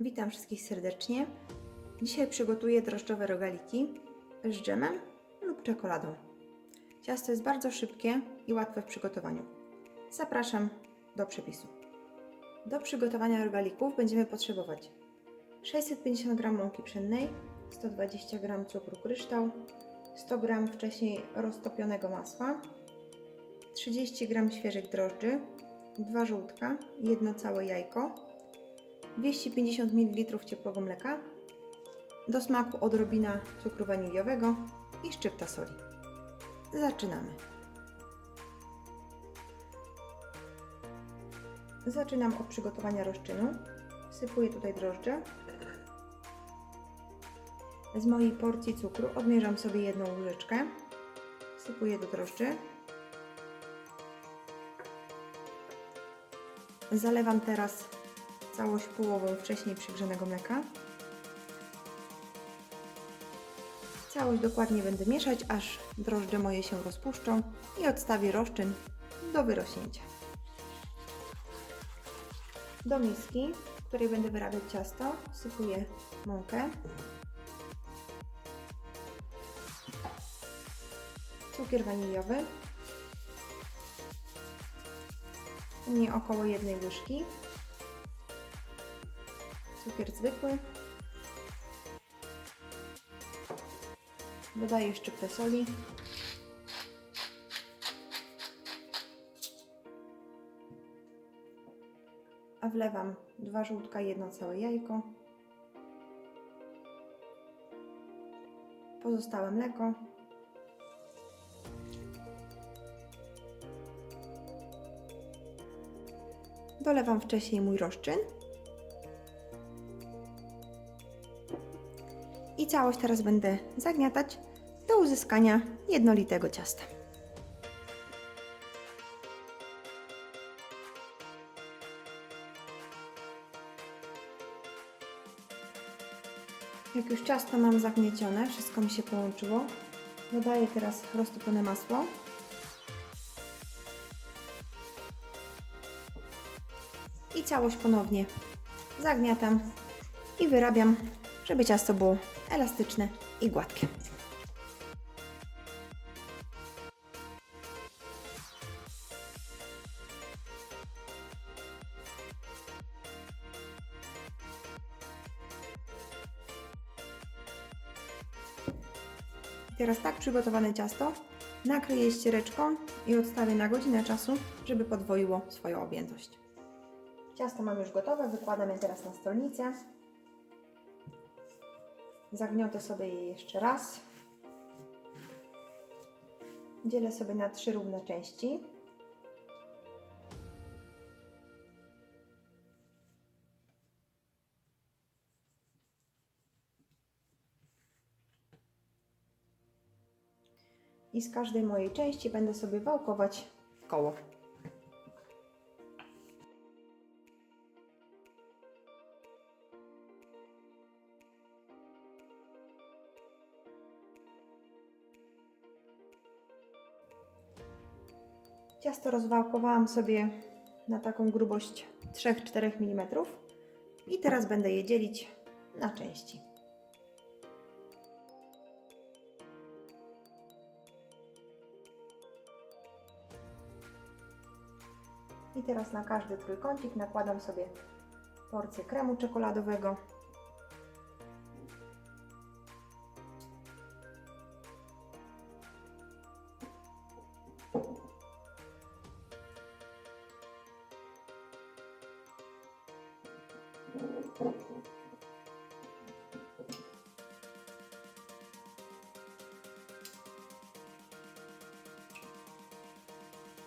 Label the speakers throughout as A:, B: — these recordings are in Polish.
A: Witam wszystkich serdecznie. Dzisiaj przygotuję drożdżowe rogaliki z dżemem lub czekoladą. Ciasto jest bardzo szybkie i łatwe w przygotowaniu. Zapraszam do przepisu. Do przygotowania rogalików będziemy potrzebować 650 g mąki pszennej, 120 g cukru kryształ, 100 g wcześniej roztopionego masła, 30 g świeżych drożdży, 2 żółtka, jedno całe jajko, 250 ml ciepłego mleka, do smaku odrobina cukru waniliowego i szczypta soli. Zaczynamy. Zaczynam od przygotowania rozczynu. Wsypuję tutaj drożdże. Z mojej porcji cukru odmierzam sobie jedną łyżeczkę. Wsypuję do drożdży. Zalewam teraz całość połową wcześniej przygrzanego mleka. Całość dokładnie będę mieszać, aż drożdże moje się rozpuszczą i odstawię rozczyn do wyrośnięcia. Do miski, w której będę wyrabiać ciasto, wsypuję mąkę, cukier waniliowy, u mnie około jednej łyżki, cukier zwykły, dodaję szczyptę soli, a wlewam dwa żółtka, jedno całe jajko, pozostałe mleko, dolewam wcześniej mój rozczyn całość teraz będę zagniatać do uzyskania jednolitego ciasta. Jak już ciasto mam zagniecione, wszystko mi się połączyło, dodaję teraz roztopione masło. I całość ponownie zagniatam i wyrabiam, żeby ciasto było elastyczne i gładkie. Teraz tak przygotowane ciasto nakryję ściereczką i odstawię na godzinę czasu, żeby podwoiło swoją objętość. Ciasto mam już gotowe, wykładam je teraz na stolnicę. Zagniotę sobie je jeszcze raz. Dzielę sobie na trzy równe części. I z każdej mojej części będę sobie wałkować koło. Ciasto rozwałkowałam sobie na taką grubość 3-4 mm i teraz będę je dzielić na części. I teraz na każdy trójkącik nakładam sobie porcję kremu czekoladowego.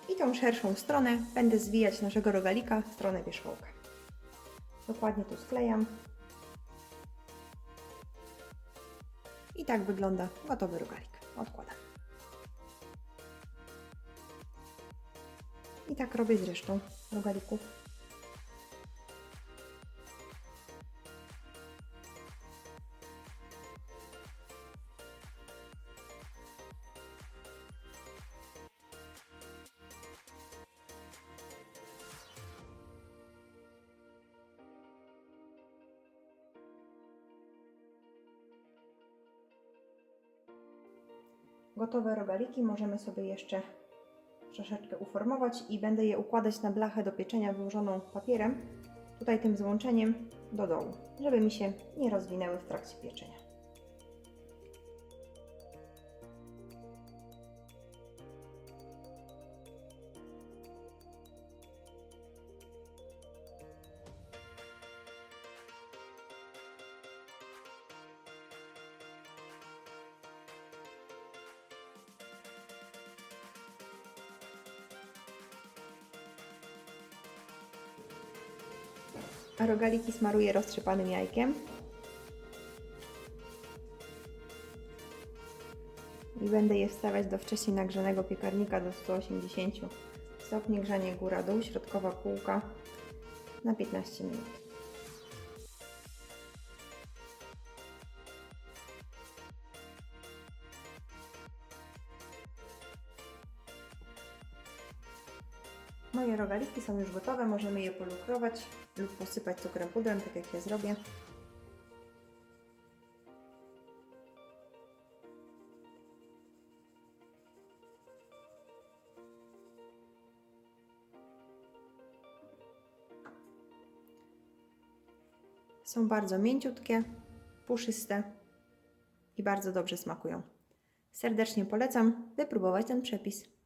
A: I tą szerszą stronę będę zwijać naszego rogalika w stronę wierzchołka. Dokładnie tu sklejam. I tak wygląda gotowy rogalik. Odkładam. I tak robię z resztą rogalików. Gotowe rogaliki możemy sobie jeszcze troszeczkę uformować i będę je układać na blachę do pieczenia wyłożoną papierem, tutaj tym złączeniem do dołu, żeby mi się nie rozwinęły w trakcie pieczenia. A rogaliki smaruję roztrzepanym jajkiem. I będę je wstawiać do wcześniej nagrzanego piekarnika do 180 stopni grzanie góra-dół, środkowa półka na 15 minut. Moje rogaliki są już gotowe, możemy je polukrować lub posypać cukrem pudrem, tak jak ja zrobię. Są bardzo mięciutkie, puszyste i bardzo dobrze smakują. Serdecznie polecam wypróbować ten przepis.